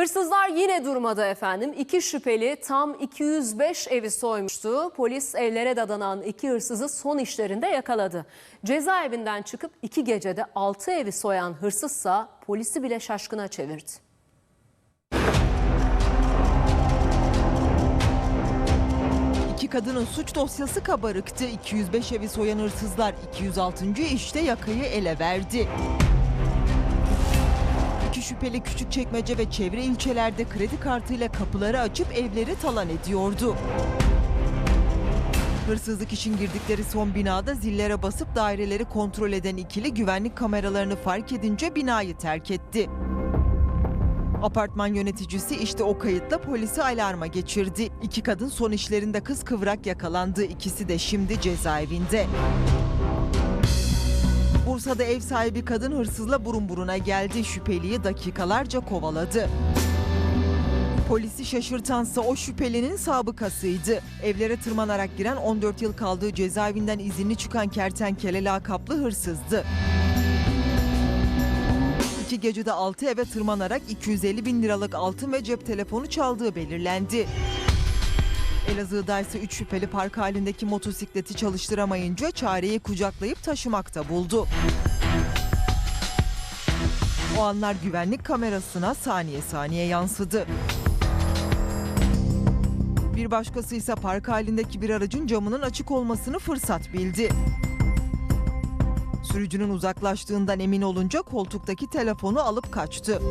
Hırsızlar yine durmadı efendim. İki şüpheli tam 205 evi soymuştu. Polis evlere dadanan iki hırsızı son işlerinde yakaladı. Cezaevinden çıkıp iki gecede 6 evi soyan hırsızsa polisi bile şaşkına çevirdi. İki kadının suç dosyası kabarıktı. 205 evi soyan hırsızlar 206. işte yakayı ele verdi. Şüpheli Küçükçekmece ve çevre ilçelerde kredi kartıyla kapıları açıp evleri talan ediyordu. Hırsızlık için girdikleri son binada zillere basıp daireleri kontrol eden ikili güvenlik kameralarını fark edince binayı terk etti. Apartman yöneticisi işte o kayıtla polisi alarma geçirdi. İki kadın son işlerinde kız kıvrak yakalandı. İkisi de şimdi cezaevinde. Bursa'da ev sahibi kadın hırsızla burun buruna geldi. Şüpheliyi dakikalarca kovaladı. Polisi şaşırtansa o şüphelinin sabıkasıydı. Evlere tırmanarak giren 14 yıl kaldığı cezaevinden izinli çıkan kertenkele lakaplı hırsızdı. İki gecede 6 eve tırmanarak 250 bin liralık altın ve cep telefonu çaldığı belirlendi. Elazığ'da ise 3 şüpheli park halindeki motosikleti çalıştıramayınca çareyi kucaklayıp taşımakta buldu. O anlar güvenlik kamerasına saniye saniye yansıdı. Bir başkası ise park halindeki bir aracın camının açık olmasını fırsat bildi. Sürücünün uzaklaştığından emin olunca koltuktaki telefonu alıp kaçtı.